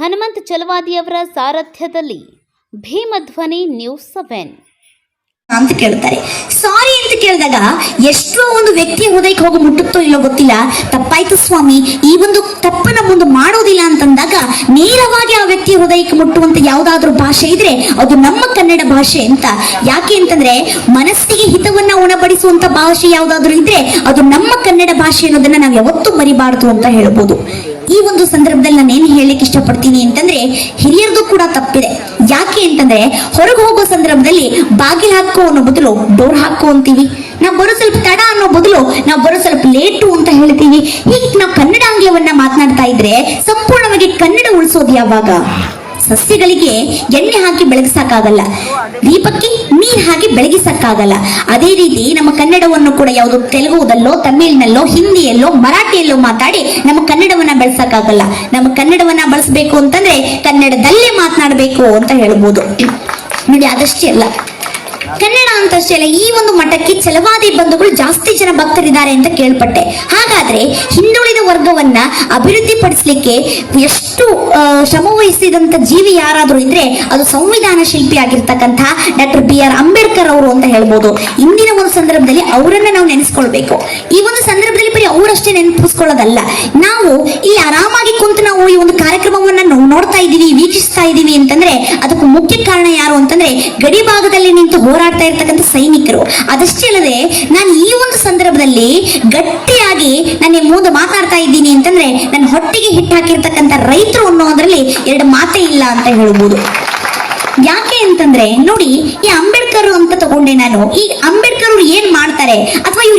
ಹನುಮಂತ ಚಲವಾದಿಯವರ ಸಾರಥ್ಯದಲ್ಲಿ Bhimadhwani news seven. ಅಂತ ಕೇಳ್ತಾರೆ. ಸಾರಿ ಅಂತ ಕೇಳಿದಾಗ ಎಷ್ಟೋ ಒಂದು ವ್ಯಕ್ತಿಯ ಹೃದಯಕ್ಕೆ ಹೋಗಿ ಮುಟ್ಟುತ್ತೋ ಇಲ್ಲೋ ಗೊತ್ತಿಲ್ಲ. ತಪ್ಪಾಯ್ತು ಸ್ವಾಮಿ, ಈ ಒಂದು ತಪ್ಪನ್ನ ಮುಂದೆ ಮಾಡೋದಿಲ್ಲ ಅಂತಂದಾಗ ನೇರವಾಗಿ ಆ ವ್ಯಕ್ತಿಯ ಹೃದಯಕ್ಕೆ ಮುಟ್ಟುವಂತ ಯಾವುದಾದ್ರೂ ಭಾಷೆ ಇದ್ರೆ ಅದು ನಮ್ಮ ಕನ್ನಡ ಭಾಷೆ ಅಂತ. ಯಾಕೆ ಅಂತಂದ್ರೆ ಮನಸ್ಸಿಗೆ ಹಿತವನ್ನ ಉಣಬಡಿಸುವಂತ ಭಾಷೆ ಯಾವುದಾದ್ರೂ ಇದ್ರೆ ಅದು ನಮ್ಮ ಕನ್ನಡ ಭಾಷೆ ಅನ್ನೋದನ್ನ ನಾವು ಯಾವತ್ತೂ ಮರಿಬಾರದು ಅಂತ ಹೇಳ್ಬೋದು. ಈ ಒಂದು ಸಂದರ್ಭದಲ್ಲಿ ನಾನು ಏನು ಹೇಳಲಿಕ್ಕೆ ಇಷ್ಟಪಡ್ತೀನಿ ಅಂತಂದ್ರೆ, ಹಿರಿಯರದು ಕೂಡ ತಪ್ಪಿದೆ. ಯಾಕೆ ಅಂತಂದ್ರೆ, ಹೊರಗೆ ಹೋಗೋ ಸಂದರ್ಭದಲ್ಲಿ ಬಾಗಿಲು ಹಾಕೋ ಅನ್ನೋ ಬದಲು ಡೋರ್ ಹಾಕೋ ಅಂತೀವಿ. ನಾವು ಬರೋ ಸ್ವಲ್ಪ ತಡ ಅನ್ನೋ ಬದಲು ನಾವು ಬರೋ ಸ್ವಲ್ಪ ಲೇಟು ಅಂತ ಹೇಳ್ತೀವಿ. ಹೀಗೆ ನಾವು ಕನ್ನಡ ಆಂಗ್ಲವನ್ನ ಮಾತನಾಡ್ತಾ ಇದ್ರೆ ಸಂಪೂರ್ಣವಾಗಿ ಕನ್ನಡ ಉಳಿಸೋದು ಯಾವಾಗ? ಸಸ್ಯಗಳಿಗೆ ಎಣ್ಣೆ ಹಾಕಿ ಬೆಳಗಿಸಕ್ಕಾಗಲ್ಲ. ದೀಪಕ್ಕೆ ನೀರ್ ಹಾಕಿ ಬೆಳಗಿಸಕ್ಕಾಗಲ್ಲ. ಅದೇ ರೀತಿ ನಮ್ಮ ಕನ್ನಡವನ್ನು ಕೂಡ ಯಾವುದು ತೆಲುಗುದಲ್ಲೋ, ತಮಿಳಿನಲ್ಲೋ, ಹಿಂದಿಯಲ್ಲೋ, ಮರಾಠಿಯಲ್ಲೋ ಮಾತಾಡಿ ನಮ್ಮ ಕನ್ನಡವನ್ನ ಬೆಳೆಸಕ್ಕಾಗಲ್ಲ. ನಮ್ಮ ಕನ್ನಡವನ್ನ ಬಳಸಬೇಕು ಅಂತಂದ್ರೆ ಕನ್ನಡದಲ್ಲೇ ಮಾತನಾಡಬೇಕು ಅಂತ ಹೇಳ್ಬೋದು. ನೋಡಿ ಅದಷ್ಟೇ ಅಲ್ಲ. ಕನ್ನಡ ಅಲ್ಲ ಈ ಒಂದು ಮಠಕ್ಕೆ ಛಲವಾದಿ ಬಂಧುಗಳು ಜಾಸ್ತಿ ಜನ ಭಕ್ತರಿದ್ದಾರೆ ಅಂತ ಕೇಳ್ಪಟ್ಟೆ. ಹಾಗಾದ್ರೆ ಹಿಂದುಳಿದ ವರ್ಗವನ್ನ ಅಭಿವೃದ್ಧಿ ಪಡಿಸ್ಲಿಕ್ಕೆ ಎಷ್ಟು ಶ್ರಮ ವಹಿಸಿದಂತ ಜೀವಿ ಯಾರಾದ್ರೂ ಇದ್ರೆ ಅದು ಸಂವಿಧಾನ ಶಿಲ್ಪಿ ಆಗಿರ್ತಕ್ಕಂತಹ ಡಾಕ್ಟರ್ ಆರ್ ಅಂಬೇಡ್ಕರ್ ಅವರು ಅಂತ ಹೇಳ್ಬೋದು. ಇಂದಿನ ಒಂದು ಸಂದರ್ಭದಲ್ಲಿ ಅವರನ್ನ ನಾವು ನೆನೆಸ್ಕೊಳ್ಬೇಕು. ಈ ಒಂದು ಸಂದರ್ಭದಲ್ಲಿ ಬರೀ ಅವರಷ್ಟೇ ನೆನಪಿಸ್ಕೊಳ್ಳೋದಲ್ಲ. ನಾವು ಇಲ್ಲಿ ಆರಾಮಾಗಿ ಕುಂತು ನಾವು ಈ ಒಂದು ಕಾರ್ಯಕ್ರಮವನ್ನ ನಾವು ನೋಡ್ತಾ ಇದ್ದೀವಿ, ವೀಕ್ಷಿಸ್ತಾ ಇದ್ದೀವಿ ಅಂತಂದ್ರೆ ಅದಕ್ಕೆ ಮುಖ್ಯ ಕಾರಣ ಯಾರು ಅಂತಂದ್ರೆ ಗಡಿ ಭಾಗದಲ್ಲಿ ನಿಂತು ಹೋರಾಡ್ತಾ ಇರ್ತಕ್ಕಂಥ ಸೈನಿಕರು. ಅದಷ್ಟೇ ಅಲ್ಲದೆ ನಾನು ಈ ಒಂದು ಸಂದರ್ಭದಲ್ಲಿ ಗಟ್ಟಿಯಾಗಿ ನಾನು ಮುಂದೆ ಮಾತಾಡ್ತಾ ಇದ್ದೀನಿ ಅಂತಂದ್ರೆ ನನ್ನ ಹೊಟ್ಟೆಗೆ ಹಿಟ್ಟು ಹಾಕಿರ್ತಕ್ಕಂಥ ರೈತರು ಅನ್ನೋದ್ರಲ್ಲಿ ಎರಡು ಮಾತೇ ಇಲ್ಲ ಅಂತ ಹೇಳ್ಬೋದು. ಅಂತಂದ್ರೆ ನೋಡಿ ಈ ಅಂಬೇಡ್ಕರ್ ಅಂತ ತಗೊಂಡೆ ನಾನು. ಈ ಅಂಬೇಡ್ಕರ್ ಅವ್ರು ಏನ್ ಮಾಡ್ತಾರೆ? ಅಥವಾ ಇವ್ರು